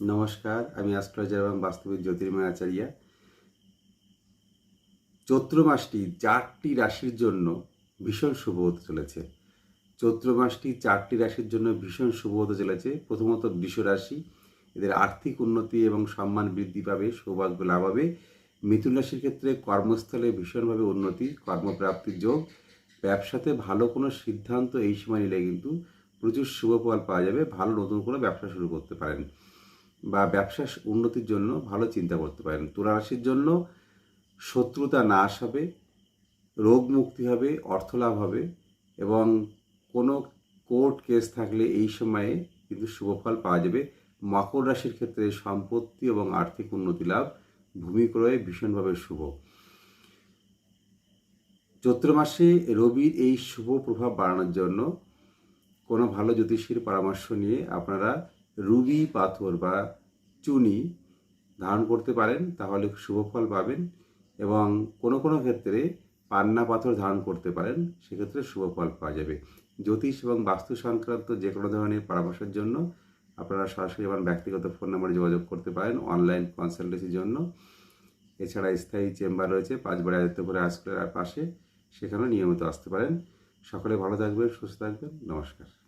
নমস্কার, আমি অ্যাস্ট্রোলজার এবং বাস্তবিক জ্যোতির্ময় আচার্যা। চৈত্র মাসটি চারটি রাশির জন্য ভীষণ শুভ হতে চলেছে। চৈত্র মাসটি চারটি রাশির জন্য ভীষণ শুভ হতে চলেছে। প্রথমত বৃষ রাশি, এদের আর্থিক উন্নতি এবং সম্মান বৃদ্ধি পাবে, সৌভাগ্য লাভ হবে। মিথুন রাশির ক্ষেত্রে কর্মস্থলে ভীষণভাবে উন্নতি, কর্মপ্রাপ্তির যোগ, ব্যবসাতে ভালো কোনো সিদ্ধান্ত এই সময় নিলে কিন্তু প্রচুর শুভ ফল পাওয়া যাবে। ভালো নতুন কোনো ব্যবসা শুরু করতে পারেন। বা ব্যবসা উন্নতির জন্য ভালো চিন্তা করতে পারেন। তুলা রাশির জন্য শত্রুতা নাশ হবে, রোগ মুক্তি হবে, অর্থ লাভ হবে এবং কোনো কোর্ট কেস থাকলে এই সময়ে কিন্তু শুভফল পাওয়া যাবে। মকর রাশির ক্ষেত্রে সম্পত্তি এবং আর্থিক উন্নতি লাভ ভূমি ক্রয়ে ভীষণভাবে শুভ। চৈত্র মাসে রবির এই শুভ প্রভাব বাড়ানোর জন্য কোনো ভালো জ্যোতিষীর পরামর্শ নিয়ে আপনারা রুবি, পাথর বা চুনি ধারণ করতে পারেন, তাহলে শুভ ফল পাবেন এবং কোনো কোনো ক্ষেত্রে পান্না পাথর ধারণ করতে পারেন, সেক্ষেত্রে শুভ ফল পাওয়া যাবে। জ্যোতিষ এবং বাস্তু সংক্রান্ত যে কোনো ধরনের পরামর্শের জন্য আপনারা সরাসরি আমার ব্যক্তিগত ফোন নম্বরে যোগাযোগ করতে পারেন অনলাইন কনসালটেন্সির জন্য। এছাড়া স্থায়ী চেম্বার রয়েছে, পাঁচবাড়ি আদিত্যপুরে হাইস্কুলের পাশে, সেখানেও নিয়মিত আসতে পারেন। সকলে ভালো থাকবেন, সুস্থ থাকবেন, নমস্কার।